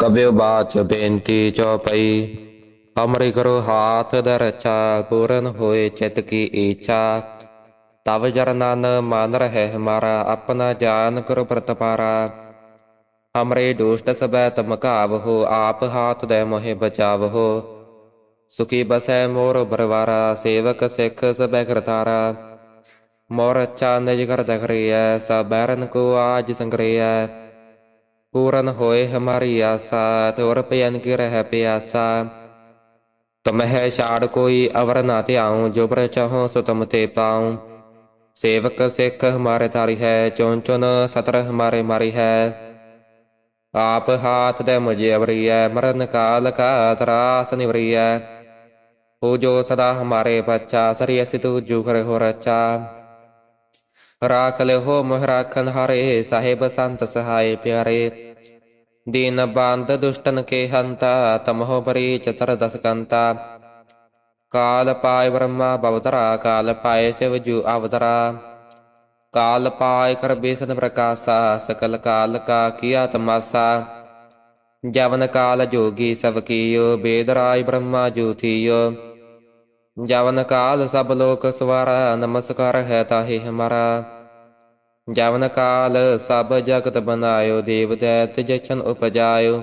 ਕਬਿਉ ਬਾਚ ਬੇਨਤੀ ਚਉਪਈ ਹਮਰੀ ਕਰੋ ਹਾਥ ਦਰਚਾ ਪੂਰਨ ਹੋਏ ਚਿਤ ਕੀ ਈਚਾ ਤਵ ਜਰਨਨ ਮਨ ਰਹਿ ਹਮਾਰਾ ਆਪਣਾ ਜਾਨ ਕਰੋ ਪ੍ਰਤਪਾਰਾ ਹਮਰੇ ਦੁਸ਼ਟ ਸਬੈ ਤਮ ਹੋ, ਆਪ ਹਾਥ ਦੇ ਮੋਹਿ ਬਚਾਵਹੋ ਸੁਖੀ ਬਸੈ ਮੋਰ ਬਰਵਾਰਾ, ਸੇਵਕ ਸਿੱਖ ਸਬੈ ਕਰਤਾਰਾ ਮੋਰ ਅੱਛਾ ਨਿਜ ਕਰ ਦਖਰੀਐ, ਸਭ ਬੈਰਨ ਕੋ ਆਜ ਸੰਗਰੀਐ। ਪੂਰਨ ਹੋਏ ਹਮਾਰੀ ਆਸਾ ਤੋਰ ਪਯਨ ਕੀ ਰਹਿ ਪਿਆਸਾ ਤਮਹਿ ਛਾੜ ਕੋਈ ਅਵਰ ਨਾ ਧਿਆਉ ਜੋ ਪਰ ਚਾਹੋ ਸੋ ਤਮ ਤੇ ਪਾਉ ਸੇਵਕ ਸਿੱਖ ਹਮਾਰੇ ਤਾਰੀ ਹੈ ਚੋਂ ਚੁਨ ਸਤਰ ਹਮਾਰੇ ਮਾਰੀ ਹੈ ਆਪ ਹਾਥ ਦੇ ਮੁਝੇ ਅਵਰੀਐ ਮਰਨ ਕਾਲ ਕਾ ਤਰਾਸ ਨਿਵਰੀਐ ਉਹ ਜੋ ਸਦਾ ਹਮਾਰੇ ਬੱਚਾ ਸਰੀ ਅਸਿ ਤੂ ਜੂ ਹੋ ਰਚਾ ਰਾਖ ਲਿਓ ਮੋਹ ਰਾਖਨ ਹਾਰੇ ਸਾਹਿਬ ਸੰਤ ਸਹਾਇ ਪਿਆਰੇ ਦੀਨ ਬੰਦ ਦੁਸ਼ਟਨ ਕੇ ਹੰਤਾ ਤਮਹੁ ਪਰੀ ਚਤਰ ਦਸ ਕੰਤਾ ਕਾਲ ਪਾਇ ਬ੍ਰਹਮਾ ਬਵਤਰਾ ਕਾਲ ਪਾਇ ਸਿਵ ਜੂ ਅਵਤਰਾ ਕਾਲ ਪਾਇ ਕਰ ਬੇਸਨ ਪ੍ਰਕਾਸ਼ਾ ਸਕਲ ਕਾਲ ਕਾ ਕੀਆ ਤਮਾਸਾ ਜਵਨ ਕਾਲ ਜੋਗੀ ਸਭ ਕੀਓ ਬੇਦ ਬ੍ਰਹਮਾ ਜੂਥੀਓ ਜਵਨ ਕਾਲ ਸਭ ਲੋਕ ਸਵਾਰਾ ਨਮਸਕਾਰ ਹੈ ਤਾਹੇ ਹਮਾਰਾ ਜਵਨ ਕਾਲ ਸਭ ਜਗਤ ਬਨਾਇਓ ਦੇਵ ਦੈਤ ਜਚਨ ਉਪਜਾਇਓ।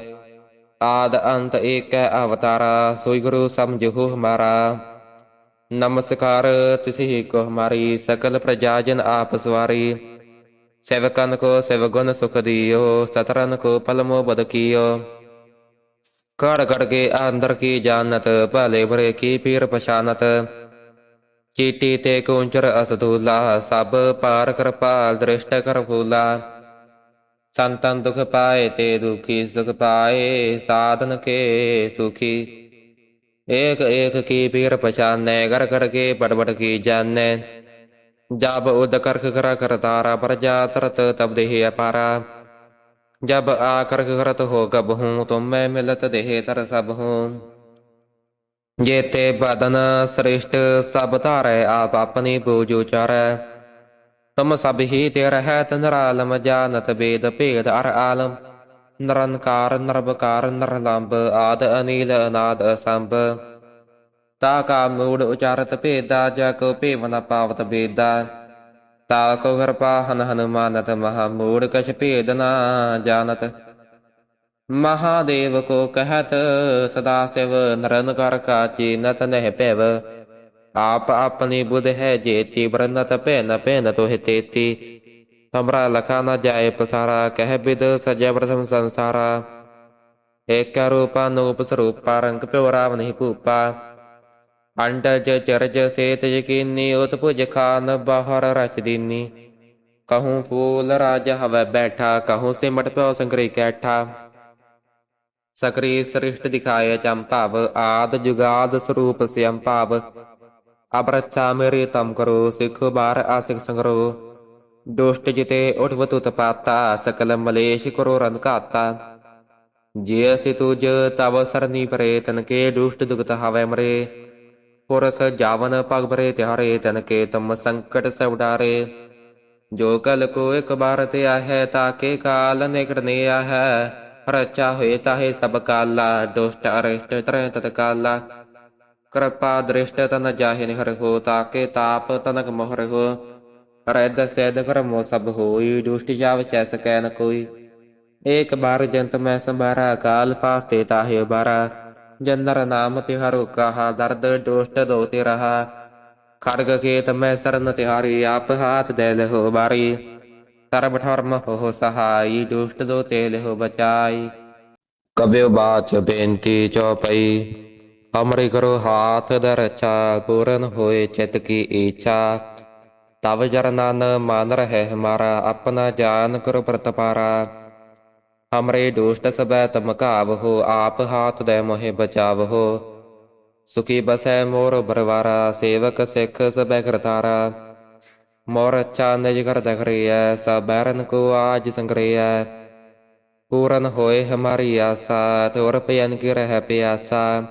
ਆਦ ਅੰਤ ਏਕੈ ਅਵਤਾਰਾ, ਸੋਈ ਗੁਰੂ ਸਮਝੋ ਹਮਾਰਾ। ਨਮਸਕਾਰ ਤਿਸਹੀ ਕੋ ਹਮਾਰੀ, ਸਕਲ ਪ੍ਰਜਾ ਜਨ ਆਪ ਸਵਾਰੀ। ਸੇਵਕਨ ਕੋ ਸੇਵਗੁਣ ਸੁਖ ਦਿਓ, ਸਤਰਨ ਕੋ ਪਲਮੋ ਬਦ ਕੀਓ। ਕੜ ਕੜ ਕੇ ਅੰਦਰ ਕੀ ਜਾਣਤ, ਭਲੇ ਬਰੇ ਕੀ ਪੀਰ ਪਛਾਨਤ। चीटी ते कुंचर असदूला, सब पार कृपाल दृष्ट कर फूला। संतन दुख पाए ते दुखी, सुख पाए साधन के सुखी। एक एक की पीर पहचाने कर घर के की जाने। जब उद कर्क कर कर तारा पर जा तरत, तब देह अपारा। जब आ करत हो, गब हूँ तुम मैं मिलत देह तर सब हूँ। ਜੇਤੇ ਬਦਨ ਸ੍ਰਿਸ਼ਟ ਸਭ ਧਾਰੈ, ਆਪ ਆਪਣੀ ਬੋਝ ਉਚਾਰੈ ਤਮ ਸਭ ਹੀ ਤੇ ਰਹਿ ਤਨਰਾਲਮ ਜਾਣਤ ਬੇਦ ਭੇਦ ਅਰ ਆਲਮ। ਨਰਨਕਾਰ ਨਰਬਕਾਰ ਨਰਲੰਬ, ਆਦ ਅਨੀਲ, ਅਨਾਦ ਅਸੰਭ। ਤਾ ਕਾ ਮੂੜ ਉਚਾਰਤ ਭੇਦਾ ਜਗ ਭੇਵਨ ਪਾਵਤ ਬੇਦਾ। ਤਾ ਕੋ ਕਿਰਪਾ ਹਨ ਹਨੁਮਾਨਤ, ਮਹਾ ਮੂੜ ਕਛ ਭੇਦ ਨਾ ਜਾਣਤ। ਮਹਾਦੇਵ ਕੋ ਕਹਤ, ਸਦਾ ਸਿਵ ਨਰਨ ਕਰ ਕਾ ਚੀਨਤ ਨਹਿ ਭੈਵ। ਆਪ ਆਪਣੀ ਬੁਧ ਹੈ ਜੇਤੀ ਬਰਨਤ ਭੈਨ ਭੈਨ ਤੋਹਿ ਤੇਤੀ। ਸਮਰਾ ਲਖਾ ਨ ਜਾਏ ਪਸਾਰਾ, ਕਹਿ ਬਿਦ ਸਜੈ ਪ੍ਰਥਮ ਸੰਸਾਰਾ। ਏਕ ਰੂਪਾ ਨੂਪ ਸਰੂਪਾ, ਰੰਗ ਪਿਓ ਰਾਵ ਨਹੀਂ ਭੂਪਾ। ਅੰਡਜ ਚਰਜ ਸੇਤ ਯਕੀਨੀ ਉਤਪੁਜ ਖਾਨ ਬਾਹਰ ਰਚ ਦੀਨੀ। ਕਹੂੰ ਫੂਲ ਰਾਜ ਹਵੈ ਬੈਠਾ, ਕਹੂੰ ਸਿਮਟ ਪਿਉ ਸੰਗਰੀ ਕੈਠਾ। ਸਕਰੀ ਸ੍ਰਿਸ਼ਟ ਦਿਖਾਏ ਚੰਪਾਵ ਆਦ ਜੁਗਾਦ ਸਰੂਪ ਸਿਅੰ ਅਬਰਛਾ ਮੇਰੇ ਤਮ ਕਰੋ, ਸਿਖ ਬਾਰ ਆਸਿਕ ਸੰਗਰੋ। ਦੁਸ਼ਟ ਜਿਤੇ ਉਠਵ ਤੁਤ ਸਕਲ ਮਲੇਸ਼ ਕਰੋ ਰੰਨ ਜੇ ਅਸੀਂ ਤੁਜ ਤਵ ਸਰਨੀ ਪਰੇ ਤਨ ਦੁਸ਼ਟ ਦੁਗਤ ਹਵੈ ਮਰੇ। ਪੁਰਖ ਜਾਵਨ ਪਗ ਭਰੇ ਤਿਹਾਰੇ ਤਨ ਕੇ ਤਮ ਸੰਕਟ ਸਭ ਡਾਰੇ। ਜੋ ਕਲ ਕੋ ਇਕ ਬਾਰ ਤੇ ਆਹੈ ਤਾਕੇ ਕਾਲ ਨਿਕਟ ਨੇ ਆਹੈ। ਰਚਾ ਹੋਏ ਤਾਹੇ ਸਭ ਕਾਲਾ ਦੁਸ਼ਟ ਅਰਿਸ਼ਟ ਤਰੈ ਤਤ ਕਾਲਾ ਕਿਰਪਾ ਦ੍ਰਿਸ਼ਟ ਤਨ ਜਾਹਿ ਨਿਹਰ ਹੋ ਤਾਕੇ ਤਾਪ ਤਨਕ ਮੋਹਰ ਹੋ ਰੈਦ ਸੈਦ ਕਰਮੋ ਸਭ ਹੋਈ ਦੁਸ਼ਟ ਜਾਵ ਚੈ ਸਕੈ ਨ ਕੋਈ ਏਕ ਬਾਰ ਜੰਤ ਮੈਂ ਸੰਭਾਰਾ ਕਾਲ ਫਾਸਤੇ ਤਾਹੇ ਬਾਰਾ ਜਨਰ ਨਾਮ ਤਿਹਾਰੋ ਕਹਾ ਦਰਦ ਦੁਸ਼ਟ ਦੋ ਤੇ ਰਹਾ ਖੜਗ ਕੇਤ ਮੈਂ ਸਰਨ ਤਿਹਾਰੀ ਆਪ ਹਾਥ ਦੇ ਲਹੋ ਬਾਰੀ ਸਰਬ ਧਰਮ ਹੋ ਸਹਾਈ ਦੁਸ਼ਟ ਦੋ ਤੇ ਲਹੋ ਬਚਾਈ ਕਬਿਓ ਬਾਚ ਬੇਨਤੀ ਚਉਪਈ ਹਮਰੀ ਕਰੋ ਹਾਥ ਦਰਚਾ ਪੂਰਨ ਹੋਏ ਚਿਤ ਕੀ ਈਚਾ ਤਵ ਜਰਨਨ ਮਨ ਰਹਿ ਹਮਾਰਾ ਆਪਣਾ ਜਾਨ ਕਰੋ ਪ੍ਰਤਪਾਰਾ ਹਮਰੇ ਦੁਸ਼ਟ ਸਬੈ ਤਮ ਹੋ ਆਪ ਹਾਥ ਦੇ ਮੋਹਿ ਬਚਾਵਹੋ ਸੁਖੀ ਬਸੈ ਮੋਰ ਬਰਵਾਰਾ ਸੇਵਕ ਸਿੱਖ ਸਬੈ ਕਰਤਾਰਾ ਮੋਰ ਅੱਛਾ ਨਿਜ ਕਰ ਦਖਰੀਐ, ਸਭ ਕੋ ਆਜ ਸੰਗਰੀਐ। ਪੂਰਨ ਹੋਏ ਹਮਾਰੀ ਆਸਾ ਤੋਰ ਪਯਨ ਕੀ ਰਹਿ ਪਿਆਸਾ।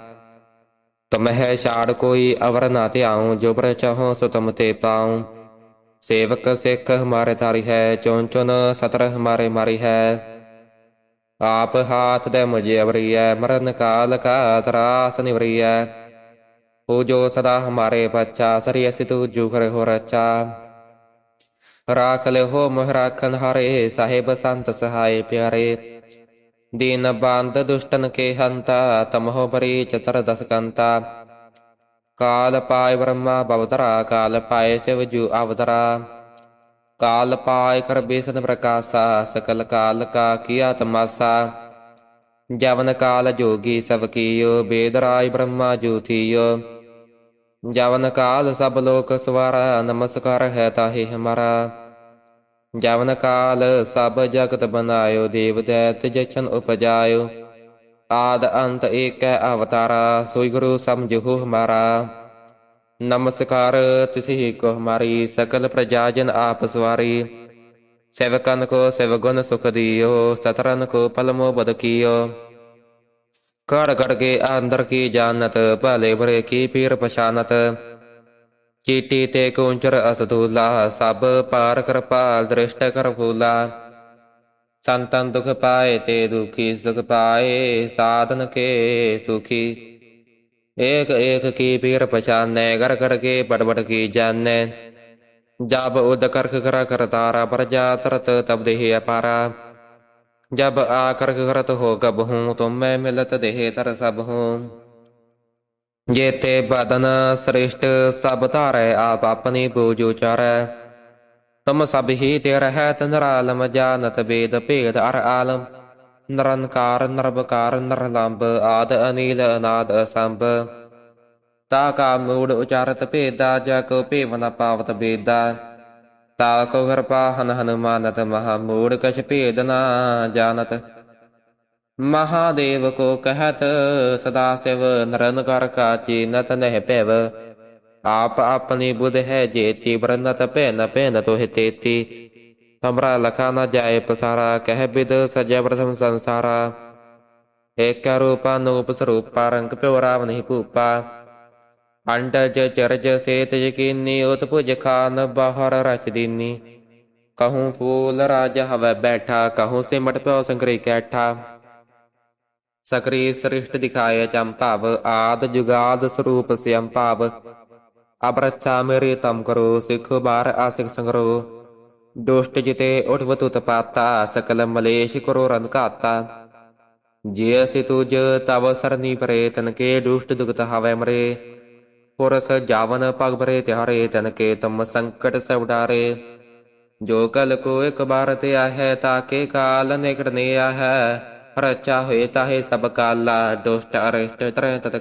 ਤਮਹਿ ਛਾੜ ਕੋਈ ਅਵਰ ਨਾ ਧਿਆਉ, ਜੋ ਪਰ ਚਾਹੋ ਸੋ ਤਮ ਤੇ ਪਾਉ। ਸੇਵਕ ਸਿੱਖ ਹਮਾਰੇ ਤਾਰੀ ਹੈ ਚੋਂ ਚੁਨ ਸਤਰ ਹਮਾਰੇ ਮਾਰੀ ਹੈ। ਆਪ ਹਾਥ ਦੇ ਮੁਝੇ ਅਵਰੀਐ, ਮਰਨ ਕਾਲ ਕਾ ਤਰਾਸ ਨਿਵਰੀਐ। ਹੋ ਜੋ ਸਦਾ ਹਮਾਰੇ ਬੱਚਾ ਸਰੀ ਅਸਿ ਤੂ ਜੁਗਰ ਹੋ ਰਚਾ। ਰਾਖ ਲੈ ਹੋ ਮੋਹ ਰਾਖਨ ਹਾਰੇ ਸਾਹਿਬ ਸੰਤ ਸਹਾਇ ਪਿਆਰੇ ਦੀਨ ਬੰਦ ਦੁਸ਼ਟਨ ਕੇ ਹੰਤਾ ਤਮਹੁ ਪਰੀ ਚਤਰ ਦਸ ਕੰਤਾ ਕਾਲ ਪਾਇ ਬ੍ਰਹਮਾ ਬਵਤਰਾ ਕਾਲ ਪਾਇ ਸਿਵ ਜੂ ਅਵਤਰਾ ਕਾਲ ਪਾਇ ਕਰ ਬੇਸਨ ਪ੍ਰਕਾਸ਼ਾ ਸਕਲ ਕਾਲ ਕਾ ਕੀਆ ਤਮਾਸਾ ਜਵਨ ਕਾਲ ਜੋਗੀ ਸਭ ਕੀਓ ਬੇਦ ਰਾਜ ਬ੍ਰਹਮਾ ਜੂਥੀਓ ਜਵਨ ਕਾਲ ਸਭ ਲੋਕ ਸਵਾਰਾ, ਨਮਸਕਾਰ ਹੈ ਤਾਹੇ ਹਮਾਰਾ। ਜਵਨ ਕਾਲ ਸਭ ਜਗਤ ਬਨਾਇਓ, ਦੇਵ ਦੈਤ ਜਛਨ ਉਪਜਾਇਓ। ਆਦ ਅੰਤ ਏਕੈ ਅਵਤਾਰਾ, ਸੋਈ ਗੁਰੂ ਸਮਝੋ ਹਮਾਰਾ। ਨਮਸਕਾਰ ਤਿਸਹੀ ਕੋ ਹਮਾਰੀ, ਸਕਲ ਪ੍ਰਜਾ ਜਨ ਆਪ ਸਵਾਰੀ। ਸੇਵਕਨ ਕੋ ਸੇਵਗੁਣ ਸੁਖ ਦਿਓ, ਸਤਰਨ ਕੋ ਪਲਮੋ ਬਦ ਕੀਓ ਕਰ ਕਰ ਕੇ ਅੰਦਰ ਕੀ ਜਾਣਤ ਭਲੇ ਬਰੇ ਕੀ ਪੀਰ ਪਛਾਨਤ ਚੀਟੀ ਤੇ ਕੁੰਚਰ ਅਸਦੂਲਾ ਸਭ ਪਾਰ ਕਿਰਪਾਲ ਦ੍ਰਿਸ਼ਟ ਕਰ ਫੂਲਾ ਸੰਤਨ ਦੁਖ ਪਾਏ ਤੇ ਦੁਖੀ ਸੁਖ ਪਾਏ ਸਾਧਨ ਕੇ ਸੁਖੀ ਏਕ ਏਕ ਕੀ ਪੀਰ ਪਛਾਨੈ ਕਰ ਕਰ ਕੇ ਬੜ ਬੜ ਕੀ ਜਾਣੈ ਜਬ ਉਦ ਕਰਖ ਕਰਾ ਕਰਤਾਰਾ ਪ੍ਰਜਾ ਤਰਤ ਤਬ ਦੇਹ ਅਪਾਰਾ ਜਬ ਆਕਰਖ ਕਰਤ ਹੋ ਕਬ ਹੂੰ ਤੁਮੈ ਮਿਲਤ ਦੇਹ ਤਰ ਜੇਤੇ ਬਦਨ ਸ੍ਰਿਸ਼ਟ ਸਭ ਧਾਰੈ, ਆਪ ਆਪਣੀ ਬੂਝ ਉਚਾਰੈ। ਤੁਮ ਸਭ ਹੀ ਤੇ ਰਹਿਤ ਨਿਰਾਲਮ ਜਾਨਤ ਬੇਦ ਭੇਦ ਅਰ ਆਲਮ। ਨਿਰੰਕਾਰ ਨਿਰਭਕਾਰ ਨਿਰਲੰਭ ਆਦ ਅਨੀਲ, ਅਨਾਦ ਅਸੰਭ। ਤਾ ਕਾ ਮੂੜ ਉਚਾਰਤ ਭੇਦਾ, ਜਾ ਭੇਵਨ ਪਾਵਤ ਬੇਦਾ ਤਾ ਕੋ ਕਿਰਪਾ ਹਨ ਹਨੁਮਾਨਤ ਮਹਾ ਮੂੜ ਕਛ ਭੇਦ ਨਾ ਜਾਣਤ। ਮਹਾਦੇਵ ਕੋ ਕਹਤ, ਸਦਾ ਸਿਵ ਨਰਨ ਕਰ ਕਾਚੀ ਨਤ ਨਹਿ ਭੈਵ। ਆਪ ਆਪਣੀ ਬੁਧ ਹੈ ਜੇਤੀ ਬਰਨਤ ਭੈਨ ਭੈਨ ਤੋਹਿ ਤੇਤੀ। ਸਮਰਾ ਲਖਾ ਨ ਜਾਏ ਪਸਾਰਾ, ਕਹਿ ਬਿਦ ਸਜੈ ਪ੍ਰਥਮ ਸੰਸਾਰਾ। ਏਕ ਰੂਪਾ ਨੂਪ ਸਰੂਪਾ, ਰੰਗ ਪਿਓ ਰਾਵ ਨਹੀਂ ਭੂਪਾ। ਅੰਡਜ ਚਰਜ ਸੇਤ ਯਕੀਨੀ, ਉਤ ਖਾਨ ਬਾਹਰ ਰਚ ਦੀਨੀ। ਕਹੂੰ ਫੂਲ ਰਾਜ ਹਵੈ ਬੈਠਾ, ਕਹੂੰ ਸਿਮਟ ਪਿਓ ਸੰਗਰੀ ਕੈਠਾ। ਸਕਰੀ ਸ੍ਰਿਸ਼ਟ ਦਿਖਾਏ ਚੰਪਾਵ ਆਦ ਜੁਗਾਦ ਸਰੂਪ ਸਿਅੰ ਭਾਵ। ਮੇਰੇ ਤਮ ਕਰੋ, ਸਿੱਖ ਬਾਰ ਆਸਿਕ ਸੰਗਰੋ। ਦੁਸ਼ਟ ਜਿਤੇ ਉਠਵ ਤੁਤ ਪਾਤਾ, ਸਕਲ ਮਲੇਸ਼ ਕਰੋ ਰਨ ਘਾਤਾ। ਜੇ ਅਸੀਂ ਤੁਜ, ਤਵ ਸਰਨੀ ਪਰੇ ਤਨ ਕੇ ਦੁਸ਼ਟ ਦੁਗਤ ਹਵੈ ਮਰੇ। ਪੁਰਖ ਜਾਵਨ ਪਗ ਤਿਹਾਰੇ ਤਨ ਤਮ ਸੰਕਟ ਸਭ ਜੋ ਕਲ ਕੋ ਇੱਕ ਬਾਰ ਤੇ ਆਹੈ ਤਾਕੇ ਕਾਲ ਨਿਕਟ ਨੇ ਆਹੈ ਰਚਾ ਹੋਏ ਤਾਹੇ ਸਭ ਕਾਲਾ ਦੁਸ਼ਟ ਅਰਿਸ਼ਟ ਤਰੈ ਤਤ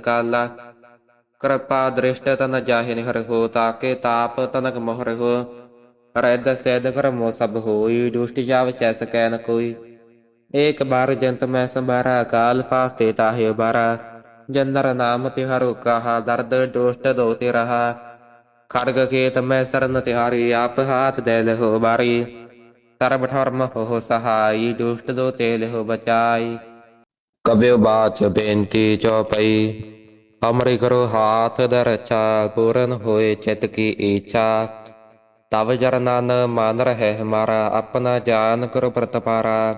ਕਿਰਪਾ ਦ੍ਰਿਸ਼ਟ ਤਨ ਜਾਹਿ ਨਿਹਰ ਹੋ ਤਾਕੇ ਤਾਪ ਤਨਕ ਮੋਹਰ ਹੋ ਰੈਦ ਸੈਦ ਕਰਮੋ ਸਭ ਹੋਈ ਦੁਸ਼ਟ ਜਾਵ ਚੈ ਸਕੈ ਨ ਕੋਈ ਏਕ ਬਾਰ ਜੰਤ ਮੈਂ ਸੰਭਾਰਾ ਕਾਲ ਫਾਸਤੇ ਤਾਹੇ ਬਾਰਾ ਜਨਰ ਨਾਮ ਤਿਹਾਰੋ ਕਹਾ ਦਰਦ ਦੁਸ਼ਟ ਦੋ ਰਹਾ। ਖੜਗ ਕੇਤ ਮੈਂ ਸਰਨ ਤਿਹਾਰੀ, ਆਪ ਹਾਥ ਦੇ ਲਹੋ ਬਾਰੀ। ਸਰਬ ਠਰਮ ਹੋ ਸਹਾਈ, ਦੁਸ਼ਟ ਦੋ ਲਹੋ ਬਚਾਈ। ਕਬਿਓ ਬਾਚ ਬੇਨਤੀ ਚਉਪਈ ਹਮਰੇ ਕਰੋ ਹਾਥ ਦਰਚਾ ਪੂਰਨ ਹੋਏ ਚਿਤ ਕੀ ਇੱਛਾ ਤਵ ਜਰਨਨ ਮਨ ਰਹਿ ਹਮਾਰਾ ਆਪਣਾ ਜਾਨ ਕਰੋ ਪ੍ਰਤਪਾਰਾ।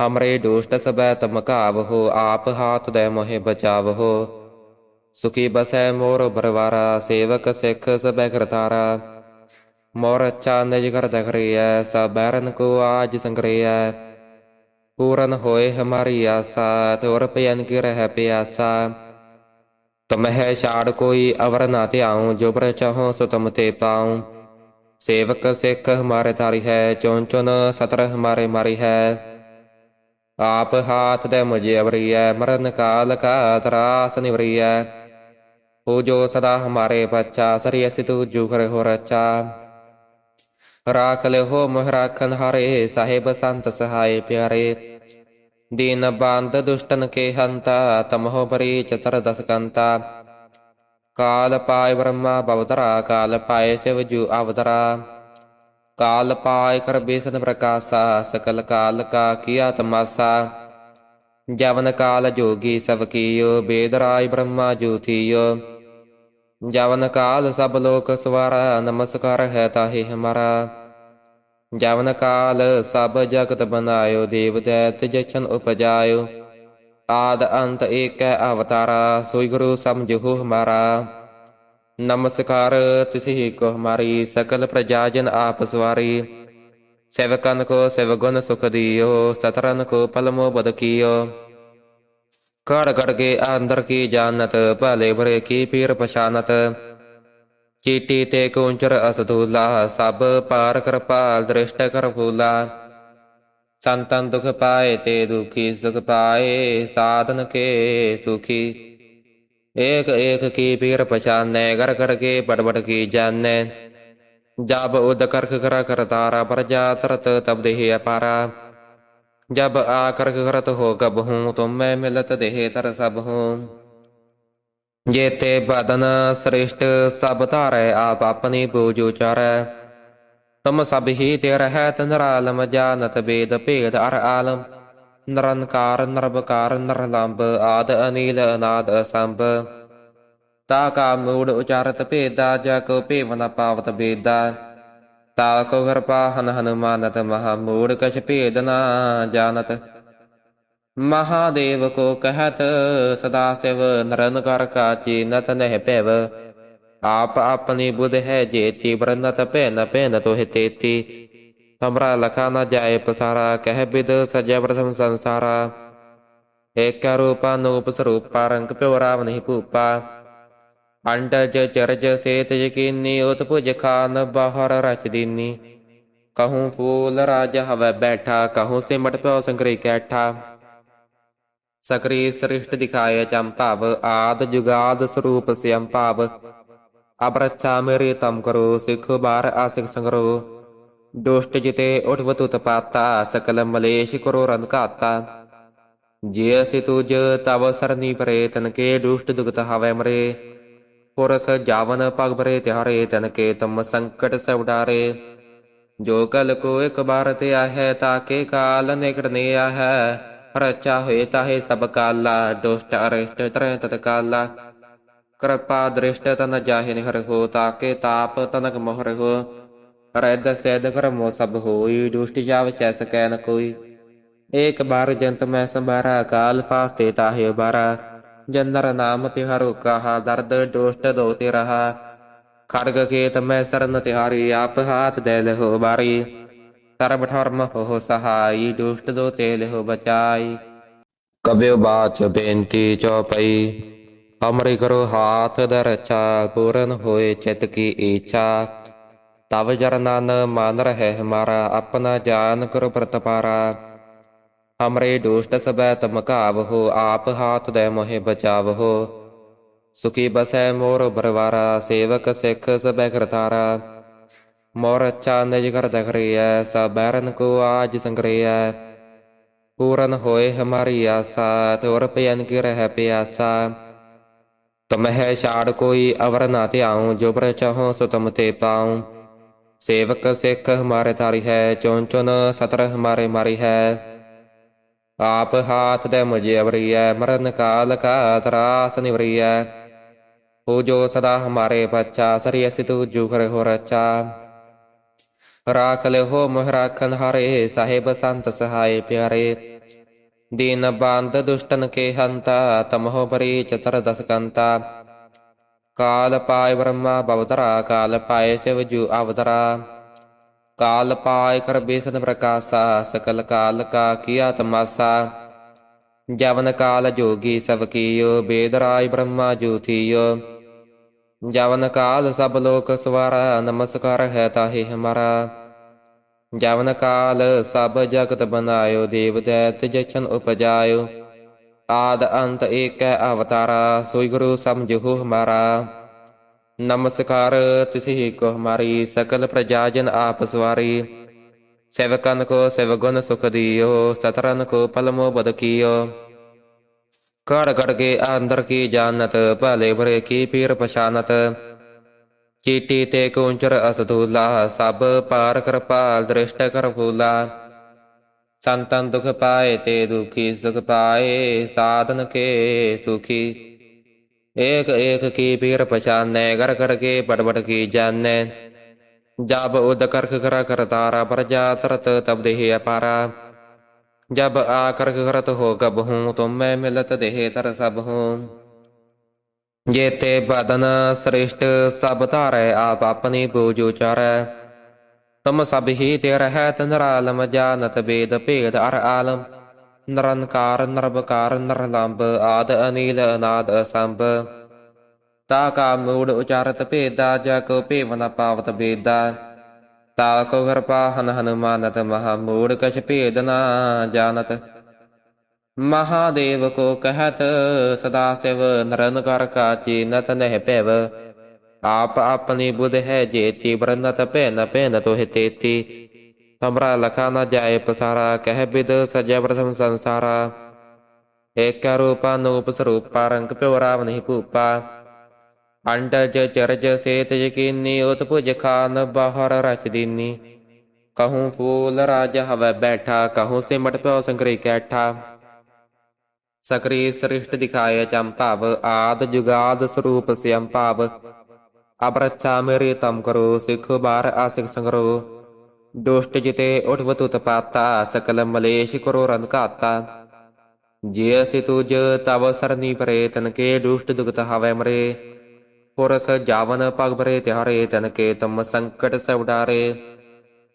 ਹਮਰੇ ਦੁਸ਼ਟ ਸਬੈ ਤਮ ਘਾਵ ਹੋ ਆਪ ਹਾਥ ਦੇ ਮੋਹਿ ਬਚਾਵ ਹੋ ਸੁਖੀ ਬਸੈ ਮੋਰ ਬਰਵਾਰਾ, ਸੇਵਕ ਸਿੱਖ ਸਬੈ ਕਰਤਾਰਾ। ਮੋਰ ਅੱਛਾ ਨਿਜ ਕਰ ਦਖਰੀਐ, ਸਭ ਕੋ ਆਜ ਸੰਗਰੀਐ। ਪੂਰਨ ਹੋਏ ਹਮਾਰੀ ਆਸਾ, ਤੋਰ ਪਯਨ ਕੀ ਰਹਿ ਪਿਆਸਾ। ਤਮਹਿ ਛਾੜ ਕੋਈ ਅਵਰ ਨਾ ਧਿਆਉ ਜੋ ਪਰ ਚਾਹੋ ਸੋ ਤਮ ਤੇ ਪਾਉ। ਸੇਵਕ ਸਿੱਖ ਹਮਾਰੇ ਤਾਰੀ ਹੈ ਚੋਂ ਚੁਨ ਸਤਰ ਹਮਾਰੇ ਮਾਰੀ ਹੈ। ਆਪ ਹਾਥ ਦੇ ਮੁਝੇ ਅਵਰੀਐ ਮਰਨ ਕਾਲ ਕਾ ਤਰਾਸ ਨਿਵਰੀਐ ਹੋ ਜੋ ਸਦਾ ਹਮਾਰੇ ਬੱਚਾ ਸਰੀ ਅਸਿ ਤੂ ਜੁਗਰ ਹੋ ਰਚਾ ਰਾਖ ਲੈ ਹੋ ਮੋਹ ਰਾਖਨ ਹਾਰੇ ਸਾਹਿਬ ਸੰਤ ਸਹਾਇ ਪਿਆਰੇ ਦੀਨ ਬੰਦ ਦੁਸ਼ਟਨ ਕੇ ਹੰਤਾ ਤਮਹੁ ਪਰੀ ਚਤਰ ਦਸ ਕੰਤਾ ਕਾਲ ਪਾਇ ਬ੍ਰਹਮਾ ਬਵਤਰਾ ਕਾਲ ਪਾਇ ਸਿਵ ਜੂ ਅਵਤਰਾ ਕਾਲ ਪਾਇ ਕਰ ਬੇਸਨ ਪ੍ਰਕਾਸ਼ਾ, ਸਕਲ ਕਾਲ ਕਾ ਕੀਆ ਤਮਾਸਾ। ਜਵਨ ਕਾਲ ਜੋਗੀ ਸਭ ਕੀਓ, ਬੇਦ ਬ੍ਰਹਮਾ ਜੂਥੀਓ ਜਵਨ ਕਾਲ ਸਭ ਲੋਕ ਸਵਾਰਾ, ਨਮਸਕਾਰ ਹੈ ਤਾਹੇ ਹਮਾਰਾ। ਜਵਨ ਕਾਲ ਸਭ ਜਗਤ ਬਨਾਇਓ ਦੇਵ ਦੈਤ ਜਛਨ ਉਪਜਾਇਓ। ਆਦ ਅੰਤ ਏਕੈ ਅਵਤਾਰਾ, ਸੋਈ ਗੁਰੂ ਸਮਝੋ ਹਮਾਰਾ। ਨਮਸਕਾਰ ਤਿਸਹੀ ਕੋ ਹਮਾਰੀ ਸਕਲ ਪ੍ਰਜਾ ਜਨ ਆਪ ਸਵਾਰੀ। ਸੇਵਕਨ ਕੋ ਸੇਵਗੁਣ ਸੁਖ ਦਿਓ, ਸਤਰਨ ਕੋ ਪਲਮੋ ਬਦ ਕੀਓ। ਕੜ ਕੜ ਕੇ ਅੰਦਰ ਕੀ ਜਾਣਤ, ਭਲੇ ਭਰੇ ਕੀ ਪੀਰ ਪਛਾਨਤ। ਚੀਟੀ ਤੇ ਕੁੰਚਰ ਅਸਦੂਲਾ ਸਭ ਪਾਰ ਕਿਰਪਾਲ ਦ੍ਰਿਸ਼ਟ ਕਰ ਫੂਲਾ। ਸੰਤਨ ਦੁਖ ਪਾਏ ਤੇ ਦੁਖੀ ਸੁਖ ਪਾਏ, ਸਾਧਨ ਕੇ ਸੁਖੀ। ਏਕ ਏਕ ਕੀ ਪੀਰ ਪਛਾਨੈ ਕਰ ਕਰ ਕੇ ਬੜ ਬੜ ਕੀ ਜਾਣੈ। ਜਬ ਉਦ ਕਰਖ ਕਰਾ ਕਰਤਾਰਾ ਪ੍ਰਜਾ ਤਰਤ ਤਬ ਦੇਹ ਅਪਾਰਾ। ਜਬ ਆਕਰਖ ਕਰਤ ਹੋ ਕਬ ਹੂੰ, ਤੁਮੈ ਮਿਲਤ ਦੇਹ ਤਰ ਸਭ ਹੂੰ। ਜੇਤੇ ਬਦਨ ਸ੍ਰਿਸ਼ਟ, ਸਭ ਧਾਰੈ ਆਪ ਆਪਣੀ ਬੂਝ ਉਚਾਰੈ। ਤੁਮ ਸਭ ਹੀ ਤੇ ਰਹਿਤ ਨਿਰਾਲਮ ਜਾਨਤ ਬੇਦ ਭੇਦ ਅਰ ਆਲਮ। ਨਿਰੰਕਾਰ ਨਿਰਭਕਾਰ ਨਿਰਲੰਭ ਆਦ ਅਨੀਲ, ਅਨਾਦ ਅਸੰਭ। ਤਾ ਕਾ ਮੂੜ ਉਚਾਰਤ ਭੇਦਾ, ਜਾ ਕੋ ਭੇਵਨ ਪਾਵਤ ਬੇਦਾ। ਤਾ ਕੋ ਕਿਰਪਾ ਹਨ ਹਨੁਮਾਨਤ ਮਹਾ ਮੂੜ ਕਛ ਭੇਦ ਨਾ ਜਾਣਤ। ਮਹਾਦੇਵ ਕੋ ਕਹਤ, ਸਦਾ ਸਿਵ ਨਰਨ ਕਰ ਕਾਚੀ ਨਹਿ ਭੈਵ। ਆਪ ਆਪਣੀ ਬੁਧ ਹੈ ਜੇਤੀ ਬਰਨਤ ਭੈਨ ਭੈਨ ਤੋਹਿ ਤੇਤੀ। ਸਮਰਾ ਲਖਾ ਨ ਜਾਏ ਪਸਾਰਾ, ਕਹਿ ਬਿਦ ਸਜੈ ਪ੍ਰਥਮ ਸੰਸਾਰਾ। ਏਕ ਰੂਪਾ ਨੂਪ ਸਰੂਪਾ, ਰੰਗ ਪਿਓ ਰਾਵ ਨਹੀਂ ਅੰਡਜ ਚਰਜ ਸੇਤ ਯਕੀਨੀ, ਉਤ ਖਾਨ ਬਾਹਰ ਰਚ ਦੀਨੀ। ਕਹੂੰ ਫੂਲ ਰਾਜ ਹਵੈ ਬੈਠਾ, ਕਹੂੰ ਸਿਮਟ ਪਿਓ ਸੰਗਰੀ ਕੈਠਾ। ਸਕਰੀ ਸ੍ਰਿਸ਼ਟ ਦਿਖਾਏ ਚੰਪਾਵ ਆਦ ਜੁਗਾਦ ਸਰੂਪ ਸਿਅੰ ਭਾਵ। ਅਬਰਛਾ ਮੇਰੇ ਤਮ ਕਰੋ, ਸਿਖ ਬਾਰ ਆਸਿਕ ਸੰਗਰੋ। ਦੁਸ਼ਟ ਜਿਤੇ ਉਠਵਤ ਤਪਾਤਾ ਸਕਲ ਮਲੇਸ਼ ਕਰੋ ਰਨ ਘਾਤਾ ਜੇ ਅਸੀਂ ਤੁਜ ਤਵ ਸਰਨੀ ਪਰੇ ਤਨ ਦੁਸ਼ਟ ਦੁਗਤ ਹਵੈ ਮਰੇ ਪੁਰਖ ਜਾਵਨ ਪਗ ਭਰੇ ਤਿਹਾਰੇ ਤਨ ਕੇ ਸੰਕਟ ਸਭ ਡਾਰੇ ਜੋ ਕਲ ਕੋ ਇੱਕ ਬਾਰ ਤੇ ਆਹੈ ਤਾਕੇ ਕਾਲ ਨਿਕਟ ਨੇ ਆਹੈ ਰਚਾ ਹੋਏ ਤਾਹੇ ਸਭ ਕਾਲਾ ਦੁਸ਼ਟ ਅਰਿਸ਼ਟ ਤਰੈ ਤਤ ਕਾਲਾ ਕਿਰਪਾ ਦ੍ਰਿਸ਼ਟ ਤਨ ਜਾਹਿ ਨਿਹਰ ਹੋ ਤਾਕੇ ਤਾਪ ਤਨਕ ਮੋਹਰ ਹੋ ਰੈਦ ਸੈਦ ਕਰਮੋ ਸਭ ਹੋਈ, ਦੁਸ਼ਟ ਜਾਵ ਚੈ ਸਕੈ ਨ ਕੋਈ। ਏਕ ਬਾਰ ਜੰਤ ਮੈਂ ਸੰਭਾਰਾ, ਕਾਲ ਫਾਸਤੇ ਤਾਹੇ ਬਾਰਾ। ਜਨਰ ਨਾਮ ਤਿਹਾਰੋ ਕਹਾ, ਦਰਦ ਦੁਸ਼ਟ ਦੋ ਤੇ ਰਹਾ ਖੜਗ ਕੇਤ ਮੈਂ ਸਰਨ ਤਿਹਾਰੀ, ਆਪ ਹਾਥ ਦੇ ਲਹੋ ਬਾਰੀ। ਸਰਬ ਠਰਮ ਹੋ ਸਹਾਈ, ਦੁਸ਼ਟ ਦੋ ਤੇ ਲਹੋ ਬਚਾਈ। ਕਬਿਓ ਬਾਚ ਬੇਨਤੀ ਚਉਪਈ ਹਮਰੇ ਕਰੋ ਹਾਥ ਦਰਚਾ, ਪੂਰਨ ਹੋਏ ਚਿਤ ਕੀ ਇੱਛਾ ਤਵ ਜਰਨਨ ਮਨ ਰਹਿ ਹਮਾਰਾ ਆਪਣਾ ਜਾਨ ਕਰੋ ਪ੍ਰਤਪਾਰਾ ਹਮਰੇ ਦੁਸ਼ਟ ਸਬੈ ਤਮ ਘਾਵ ਹੋ ਆਪ ਹਾਥ ਦੇ ਮੋਹਿ ਬਚਾਵ ਹੋ ਸੁਖੀ ਬਸੈ ਮੋਰ ਬਰਵਾਰਾ ਸੇਵਕ ਸਿੱਖ ਸਬੈ ਕਰਤਾਰਾ ਮੋਰ ਅੱਛਾ ਨਿਜ ਕਰ ਦਖਰੀਐ ਸਬੈਰਨ ਕੋ ਆਜ ਸੰਗਰੀਐ ਪੂਰਨ ਹੋਏ ਹਮਾਰੀ ਆਸਾ ਤੋਰ ਪਯਨ ਕੀ ਰਹਿ ਪਿਆਸਾ ਤਮਹਿ ਛਾੜ ਕੋਈ ਅਵਰ ਨਾ ਧਿਆਉ ਜੋ ਪਰ ਚਾਹੋ ਸੋ ਤਮ ਤੇ ਪਾਉ ਸੇਵਕ ਸਿੱਖ ਹਮਾਰੇ ਤਾਰੀ ਹੈ ਚੋਂ ਚੁਨ ਸਤਰ ਹਮਾਰੇ ਮਾਰੀ ਹੈ। ਆਪ ਹਾਥ ਦੇ ਮੁਝੇ ਅਵਰੀਐ, ਮਰਨ ਕਾਲ ਕਾ ਤਰਾਸ ਨਿਵਰੀਐ। ਹੋ ਜੋ ਸਦਾ ਹਮਾਰੇ ਬੱਚਾ ਸਰੀ ਅਸਿ ਤੂ ਜੁਗਰ ਹੋ ਰਚਾ। ਰਾਖ ਲੈ ਹੋ ਮੋਹ ਰਾਖਨ ਹਰੇ, ਸਾਹਿਬ ਸੰਤ ਸਹਾਇ ਪਿਆਰੇ। ਦੀਨ ਬੰਦ ਦੁਸ਼ਟਨ ਕੇ ਹੰਤਾ, ਤਮਹੁ ਪਰੀ ਚਤਰ ਦਸ ਕੰਤਾ ਕਾਲ ਪਾਇ ਬ੍ਰਹਮਾ ਬਵਤਰਾ ਕਾਲ ਪਾਇ ਸਿਵ ਜੂ ਅਵਤਰਾ ਕਾਲ ਪਾਇ ਕਰ ਬੇਸਨ ਪ੍ਰਕਾਸ਼ਾ ਸਕਲ ਕਾਲ ਕਾ ਕੀਆ ਤਮਾਸਾ ਜਵਨ ਕਾਲ ਜੋਗੀ ਸਭ ਕੀਓ ਬੇਦ ਰਾਜ ਬ੍ਰਹਮਾ ਜੂਥੀਓ ਜਵਨ ਕਾਲ ਸਭ ਲੋਕ ਸਵਾਰਾ ਨਮਸਕਾਰ ਹੈ ਤਾਹੇ ਹਮਾਰਾ ਜਵਨ ਕਾਲ ਸਭ ਜਗਤ ਬਨਾਇਓ ਦੇਵ ਦੈਤ ਜਛਨ ਉਪਜਾਇਓ ਆਦ ਅੰਤ ਏਕੈ ਅਵਤਾਰਾ, ਸੋਈ ਗੁਰੂ ਸਮਝੋ ਹਮਾਰਾ। ਨਮਸਕਾਰ ਤਿਸਹੀ ਕੋ ਹਮਾਰੀ, ਸਕਲ ਪ੍ਰਜਾ ਜਨ ਆਪ ਸਵਾਰੀ। ਸੇਵਕਨ ਕੋ ਸੇਵਗੁਣ ਸੁਖ ਦਿਓ, ਸਤਰਨ ਕੋ ਪਲਮੋ ਬਦ ਕੀਓ। ਕੜ ਕੜ ਕੇ ਅੰਦਰ ਕੀ ਜਾਣਤ, ਭਲੇ ਭਰੇ ਕੀ ਪੀਰ ਪਛਾਨਤ। ਚੀਟੀ ਤੇ ਕੁੰਚਰ ਅਸਦੂਲਾ ਸਭ ਪਾਰ ਕਿਰਪਾਲ ਦ੍ਰਿਸ਼ਟ ਕਰ ਫੂਲਾ ਸੰਤਨ ਦੁਖ ਪਾਏ ਤੇ ਦੁਖੀ ਸੁਖ ਪਾਏ, ਸਾਧਨ ਕੇ ਸੁਖੀ। ਏਕ ਏਕ ਕੀ ਪੀਰ ਪਛਾਨੈ ਕਰ ਕਰ ਕੇ ਪਟਪਟ ਕੀ ਜਾਣੈ। ਜਬ ਉਦ ਕਰਖ ਕਰ ਕਰਤਾਰਾ ਪ੍ਰਜਾ ਤਰਤ ਤਬ ਦੇਹ ਅਪਾਰਾ। ਜਬ ਆ ਕਰਖ ਕਰਤ ਹੋ ਗਬ ਹੂੰ, ਤੁਮ ਮੈਂ ਮਿਲਤ ਦੇਹ ਤਰ ਸਭ ਹੂੰ। ਜੇਤੇ ਬਦਨ ਸ੍ਰਿਸ਼ਟ ਸਭ ਧਾਰੈ ਆਪਣੀ ਪੂਜ ਉਚਾਰੈ ਤਮ ਸਭ ਹੀ ਤੇ ਰਹਿ ਤਨਰ ਆਲਮ ਜਾਣਤ ਬੇਦ ਭੇਦ ਅਰ ਆਲਮ। ਨਰਨਕਾਰ ਨਰਬਕਾਰ ਨਰਲੰਬ ਆਦ ਅਨੀਲ ਅਨਾਦ ਅਸੰਭ। ਤਾ ਕਾ ਮੂੜ ਉਚਾਰਤ ਭੇਦਾ ਜਗ ਭੇਵਨ ਪਾਵਤ ਬੇਦਾ। ਤਾ ਕੋ ਕਿਰਪਾ ਹਨ ਹਨੁਮਾਨਤ ਮਹਾ ਮੂੜ ਕਛ ਭੇਦ ਨਾ ਜਾਣਤ। ਮਹਾਦੇਵ ਕੋ ਕਹਤ, ਸਦਾ ਸਿਵ ਨਰਨ ਕਰ ਕਾ ਚੀਨਤ ਨਹਿ ਭੈਵ। ਆਪ ਆਪਣੀ ਬੁਧ ਹੈ ਜੇਤੀ ਬਰਨਤ ਭੈਨ ਭੈਨ ਤੋਹਿ ਤੇਤੀ। ਸਮਰਾ ਲਖਾ ਨ ਜਾਏ ਪਸਾਰਾ, ਕਹਿ ਬਿਦ ਸਜੈ ਪ੍ਰਥਮ ਸੰਸਾਰਾ। ਏਕ ਰੂਪਾ ਨੂਪ ਸਰੂਪਾ, ਰੰਗ ਪਿਓ ਰਾਵ ਨਹੀਂ ਭੂਪਾ। ਅੰਡਜ ਚਰਜ ਸੇਤ ਯਕੀਨੀ ਉਤਪੁਜ ਖਾਨ ਬਾਹਰ ਰਚ ਦੀਨੀ। ਕਹੂੰ ਫੂਲ ਰਾਜ ਹਵੈ ਬੈਠਾ, ਕਹੂੰ ਸਿਮਟ ਪਿਉ ਸੰਗਰੀ ਕੈਠਾ। ਸਕਰੀ ਸ੍ਰਿਸ਼ਟ ਦਿਖਾਏ ਚੰਪਾਵ ਆਦ ਜੁਗਾਦ ਸਰੂਪ ਸਿਅੰ ਭਾਵ ਅਬਰਛਾ ਮੇਰੇ ਤਮ ਕਰੋ ਸਿੱਖ ਬਾਰ ਆਸਿਕ ਸੰਗਰੋ ਦੁਸ਼ਟ ਜਿਤੇ ਉਠਵਤ ਉਤਪਾਤਾ ਸਕਲ ਮਲੇਸ਼ ਕਰੋ ਰਨ ਘਾਤਾ ਜੇ ਅਸੀਂ ਤੁਜ ਤਵ ਸਰਨੀ ਪਰੇ ਤਨ ਦੁਸ਼ਟ ਦੁਗਤ ਹਵੈ ਮਰੇ ਪੁਰਖ ਜਾਵਨ ਪਗ ਭਰੇ ਤਿਹਾਰੇ ਤਨ ਕੇ ਤਮ ਸੰਕਟ ਸਭ ਡਾਰੇ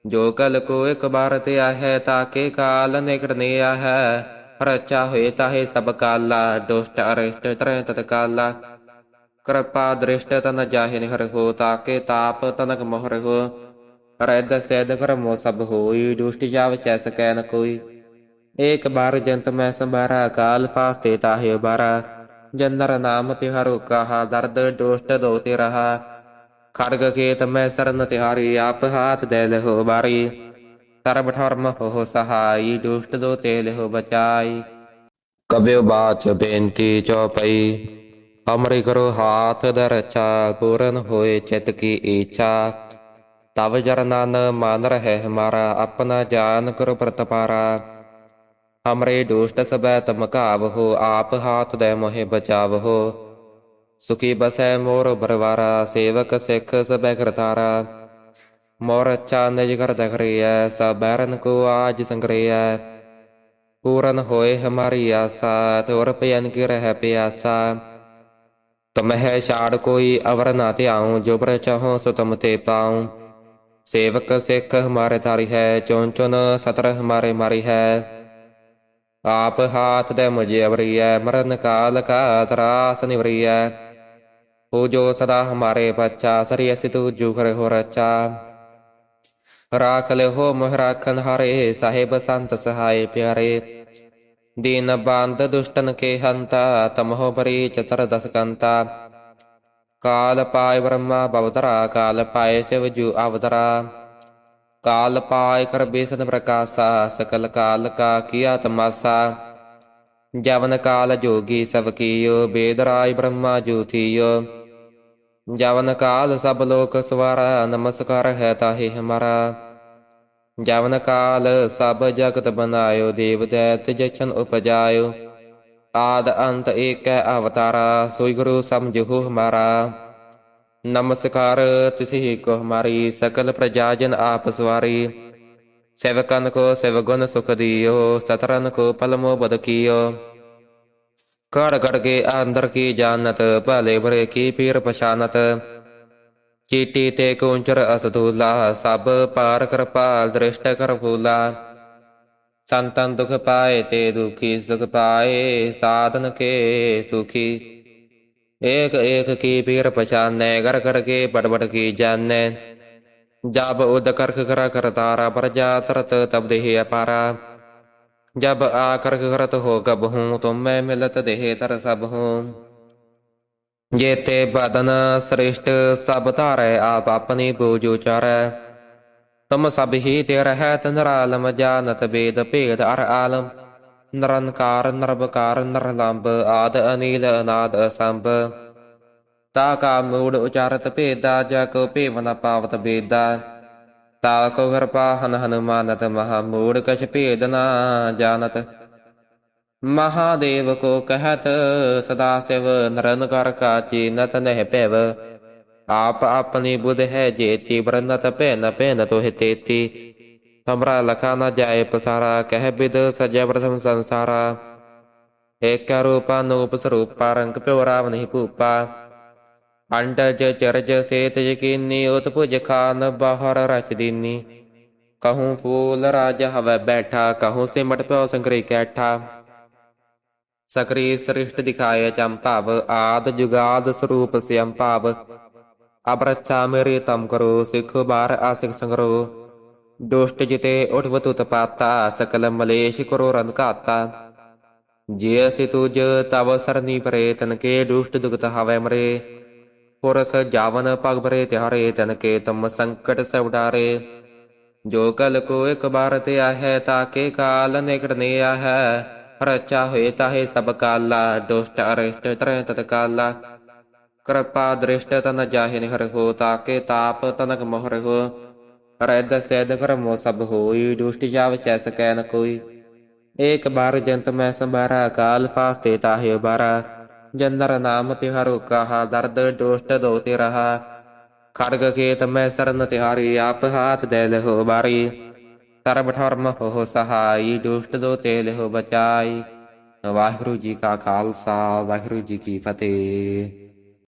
ਜੋ ਕਲ ਕੋ ਇੱਕ ਬਾਰ ਤੇ ਆਹੈ ਤਾਕੇ ਕਾਲ ਨਿਕਟ ਨੇ ਆਹੈ ਰਚਾ ਹੋਏ ਤਾਹੇ ਸਭ ਕਾਲਾ ਦੁਸ਼ਟ ਅਰਿਸ਼ਟ ਤਰੈ ਤਤ ਕਾਲਾ ਕਿਰਪਾ ਦ੍ਰਿਸ਼ਟ ਤਨ ਜਾਹਿ ਨਿਹਰ ਹੋ ਤਾਕੇ ਤਾਪ ਤਨਕ ਮੋਹਰ ਹੋ ਰੈਦ ਸੈਦ ਕਰਮੋ ਸਭ ਹੋਈ, ਦੁਸ਼ਟ ਜਾਵ ਚੈ ਸਕੈ ਨ ਕੋਈ। ਏਕ ਬਾਰ ਜੰਤ ਮੈਂ ਸੰਭਾਰਾ, ਕਾਲ ਫਾਸਤੇ ਤਾਹਿ ਬਾਰਾ ਜਨਰ ਨਾਮ ਤਿਹਾਰੋ ਕਹਾ, ਦਰਦ ਦੁਸ਼ਟ ਦੋ ਤੇ ਰਹਾ ਖੜਗ ਕੇਤ ਮੈਂ ਸਰਨ ਤਿਹਾਰੀ, ਆਪ ਹਾਥ ਦੇ ਲਹੋ ਬਾਰੀ। ਸਰਬ ਧਰਮ ਹੋ ਸਹਾਈ, ਦੁਸ਼ਟ ਦੋ ਤੇ ਲਹੋ ਬਚਾਈ। ਕਬਿਓ ਬਾਚ ਬੇਨਤੀ ਚਉਪਈ ਅਮਰੀ ਕਰੋ ਹਾਥ ਦਰਚਾ, ਪੂਰਨ ਹੋਏ ਚਿਤ ਕੀ ਇੱਛਾ ਤਵ ਜਰਨਨ ਮਨ ਰਹਿ ਹਮਾਰਾ ਆਪਣਾ ਜਾਨ ਕਰੋ ਪ੍ਰਤਪਾਰਾ ਹਮਰੇ ਦੁਸ਼ਟ ਸਬੈ ਤਮ ਘਾਵ ਹੋ, ਆਪ ਹਾਥ ਦੇ ਮੋਹਿ ਬਚਾਵ ਸੁਖੀ ਬਸੈ ਮੋਰ ਬਰਵਾਰਾ, ਸੇਵਕ ਸਿੱਖ ਸਬੈ ਕਰਤਾਰਾ ਮੋਰ ਅੱਛਾ ਨਿਜ ਕਰ ਦਖਰੀਐ ਸਬੈਰਨ ਕੋ ਆਜ ਸੰਗਰੀਐ। ਪੂਰਨ ਹੋਏ ਹਮਾਰੀ ਆਸਾ, ਤੋਰ ਪਯਨ ਕੀ ਰਹਿ ਪਿਆਸਾ। ਤਮਹਿ ਛਾੜ ਕੋਈ ਅਵਰ ਨਾ ਧਿਆਉ ਜੋ ਪਰ ਚਾਹੋ ਸੋ ਤਮ ਤੇ ਪਾਉ सेवक सिख हमारे तारी है चुन चुन सतर हमारे मारी है आप हाथ दे मुझे अवरी है मरण काल का त्रास निवरी है हो जो सदा हमारे बच्चा सरिय सितु जुगर हो रचा राख ले हो मोह राखन हारे साहेब संत सहाय ਦੀਨ ਬੰਦ ਦੁਸ਼ਟਨ ਕੇ ਹੰਤਾ ਤਮਹੁ ਪਰੇ ਚਤਰ ਦਸਕੰਤਾ ਕਾਲ ਪਾਇ ਬ੍ਰਹਮਾ ਬਵਤਰਾ ਕਾਲ ਪਾਇ ਸਿਵ ਜੂ ਅਵਤਰਾ ਕਾਲ ਪਾਇ ਕਰ ਬੇਸਨ ਪ੍ਰਕਾਸ਼ਾ ਸਕਲ ਕਾਲ ਕਾ ਕੀਆ ਤਮਾਸਾ ਜਵਨ ਕਾਲ ਜੋਗੀ ਸਭ ਕੀਓ ਬੇਦਰਾਇ ਬ੍ਰਹਮਾ ਜੂਥੀਓ ਜਵਨ ਕਾਲ ਸਭ ਲੋਕ ਸਵਾਰਾ ਨਮਸਕਾਰ ਹੈ ਤਾਹੇ ਹਮਾਰਾ ਜਵਨ ਕਾਲ ਸਭ ਜਗਤ ਬਨਾਇਓ ਦੇਵ ਦੈਤ ਜਛਨ ਉਪਜਾਇਓ। ਆਦ ਅੰਤ ਏਕੈ ਅਵਤਾਰਾ, ਸੋਈ ਗੁਰੂ ਸਮਝੋ ਹਮਾਰਾ। ਨਮਸਕਾਰ ਤਿਸਹੀ ਕੋ ਹਮਾਰੀ, ਸਕਲ ਪ੍ਰਜਾ ਜਨ ਆਪ ਸਵਾਰੀ। ਸੇਵਕਨ ਕੋ ਸੇਵਗੁਣ ਸੁਖ ਦਿਓ, ਸਤਰਨ ਕੋ ਪਲਮੋ ਬਦ ਕੀਓ। ਕੜ ਕੜ ਕੇ ਅੰਦਰ ਕੀ ਜਾਣਤ, ਭਲੇ ਭਰੇ ਕੀ ਪੀਰ ਪਛਾਨਤ। ਚੀਟੀ ਤੇ ਕੁੰਚਰ ਅਸਦੂਲਾ ਸਭ ਪਾਰ ਕਿਰਪਾਲ ਦ੍ਰਿਸ਼ਟ ਕਰ ਫੂਲਾ ਸੰਤਨ ਦੁਖ ਪਾਏ ਤੇ ਦੁਖੀ ਸੁਖ ਪਾਏ ਸਾਧਨ ਕੇ ਸੁਖੀ ਏਕ ਏਕ ਕੀ ਪੀਰ ਪਛਾਨੈ ਕਰ ਕਰ ਕੇ ਬੜ ਬੜ ਕੀ ਜਾਣੈ ਜਬ ਉਦ ਕਰਖ ਕਰਾ ਕਰਤਾਰਾ ਪ੍ਰਜਾ ਤਰਤ ਤਬ ਦੇਹ ਅਪਾਰਾ ਜਬ ਆ ਕਰਖ ਕਰਤ ਹੋ ਕਬ ਹੂੰ ਤੁਮ ਮੈਂ ਮਿਲਤ ਦੇਹ ਤਰ ਸਭ ਹੂੰ ਜੇਤੇ ਬਦਨ ਸ੍ਰਿਸ਼ਟ ਸਭ ਧਾਰੈ, ਆਪ ਆਪਣੀ ਪੂਜ ਉਚਾਰੈ ਤੁਮ ਸਭ ਹੀ ਤੇ ਰਹਿਤ ਨਿਰਾਲਮ, ਜਾਣਤ ਵੇਦ ਭੇਦ ਅਰ ਆਲਮ। ਨਿਰੰਕਾਰ, ਨਿਰਵਕਾਰ ਨਿਰਲੰਭ ਆਦ ਅਨੀਲ, ਅਨਾਦ ਅਸੰਭ। ਤਾ ਕਾ ਮੂੜ ਉਚਾਰਤ ਭੇਦਾ, ਜਾ ਕੋ ਭੇਵਨ ਪਾਵਤ ਬੇਦਾ ਤਾ ਕੋ ਕਿਰਪਾ ਹਨ ਹਨੁਮਾਨਤ, ਮਹਾ ਮੂੜ ਕਛ ਭੇਦ ਨਾ ਜਾਣਤ। ਮਹਾਦੇਵ ਕੋ ਕਹਤ, ਸਦਾ ਸਿਵ ਨਰਨ ਕਰ ਕਾਚੀ ਨਹਿ ਪੈਵ ਆਪ ਆਪਣੀ ਬੁਧ ਹੈ ਜੇਤੀ ਬਰਨਤ ਭੈਨ ਭੈਨ ਤੋਹਿ ਤੇਤੀ। ਸਮਰਾ ਲਖਾ ਨ ਜਾਏ ਪਸਾਰਾ, ਕਹਿ ਬਿਦ ਸਜੈ ਪ੍ਰਥਮ ਸੰਸਾਰਾ। ਏਕ ਰੂਪਾ ਨੂਪ ਸਰੂਪਾ, ਰੰਗ ਪਿਓ ਰਾਵ ਨਹੀਂ ਭੂਪਾ। ਅੰਡਜ ਚਰਜ ਸੇਤ ਯਕੀਨੀ ਉਤਪੁਜ ਖਾਨ ਬਾਹਰ ਰਚ ਦੀਨੀ। ਕਹੂੰ ਫੂਲ ਰਾਜ ਹਵੈ ਬੈਠਾ, ਕਹੂੰ ਸਿਮਟ ਪਿਉ ਸੰਗਰੀ ਕੈਠਾ। ਸਕਰੀ ਸ੍ਰਿਸ਼ਟ ਦਿਖਾਏ ਚੰਪਾਵ ਆਦ ਜੁਗਾਦ ਸਰੂਪ ਸਿਅੰ ਭਾਵ। ਅਬ ਤਮ ਕਰੋ, ਸਿੱਖ ਬਾਰ ਆਸਿਕ ਸੰਗਰੋ। ਦੁਸ਼ਟ ਜਿਤੇ ਉਠਵ ਤੁਤ ਸਕਲ ਮਲੇਸ਼ ਕਰੋ ਰੰਧ ਘਾਤਾ। ਜੇ ਅਸੀਂ ਤੁਜ, ਤਵ ਸਰਨੀ ਪਰੇ ਤਨ ਕੇ ਦੁਸ਼ਟ ਦੁਗਤ ਹਵੈ ਮਰੇ। ਪੁਰਖ ਜਾਵਨ ਪਗ ਭਰੇ ਤਿਹਾਰੇ ਤਨ ਕੇ ਤਮ ਸੰਕਟ ਸਭ ਡਾਰੇ। ਜੋ ਕਲ ਕੋ ਇਕ ਬਾਰ ਤੇ ਆਹੈ ਤਾਕੇ ਕਾਲ ਨਿਕਟ ਨੇ ਆਹੈ। ਰਚਾ ਹੋਏ ਤਾਹੇ ਸਭ ਕਾਲਾ ਦੁਸ਼ਟ ਅਰਿਸ਼ਟ ਤਰੈ ਤਤ ਕਾਲਾ ਕਿਰਪਾ ਦ੍ਰਿਸ਼ਟ ਤਨ ਜਾਹਿ ਨਿਹਰ ਹੋ ਤਾਕੇ ਤਾਪ ਤਨਕ ਮੋਹਰ ਹੋ ਰੈਦ ਸੈਦ ਕਰਮੋ ਸਭ ਹੋਈ ਦੁਸ਼ਟ ਜਾਵ ਸੈ ਸਕੈ ਨ ਕੋਈ ਏਕ ਬਾਰ ਜੰਤ ਮੈਂ ਸੰਭਾਰਾ ਕਾਲ ਫਾਸਤੇ ਤਾਹੇ ਬਾਰਾ ਜਨਰ ਨਾਮ ਤਿਹਾਰੋ ਕਹਾ ਦਰਦ ਦੁਸ਼ਟ ਦੋ ਤੇ ਰਹਾ ਖੜਗ ਖੇਤ ਮੈਂ ਸਰਨ ਤਿਹਾਰੀ ਆਪ ਹਾਥ ਦੇ ਲਹੋ ਬਾਰੀ ਸਰਬ ਧਰਮ ਹੋ ਸਹਾਈ ਦੁਸ਼ਟ ਦੋ ਤੇ ਲਹੋ ਬਚਾਈ ਵਾਹਿਗੁਰੂ ਜੀ ਕਾ ਖਾਲਸਾ ਵਾਹਿਗੁਰੂ ਜੀ ਕੀ ਫਤਿਹ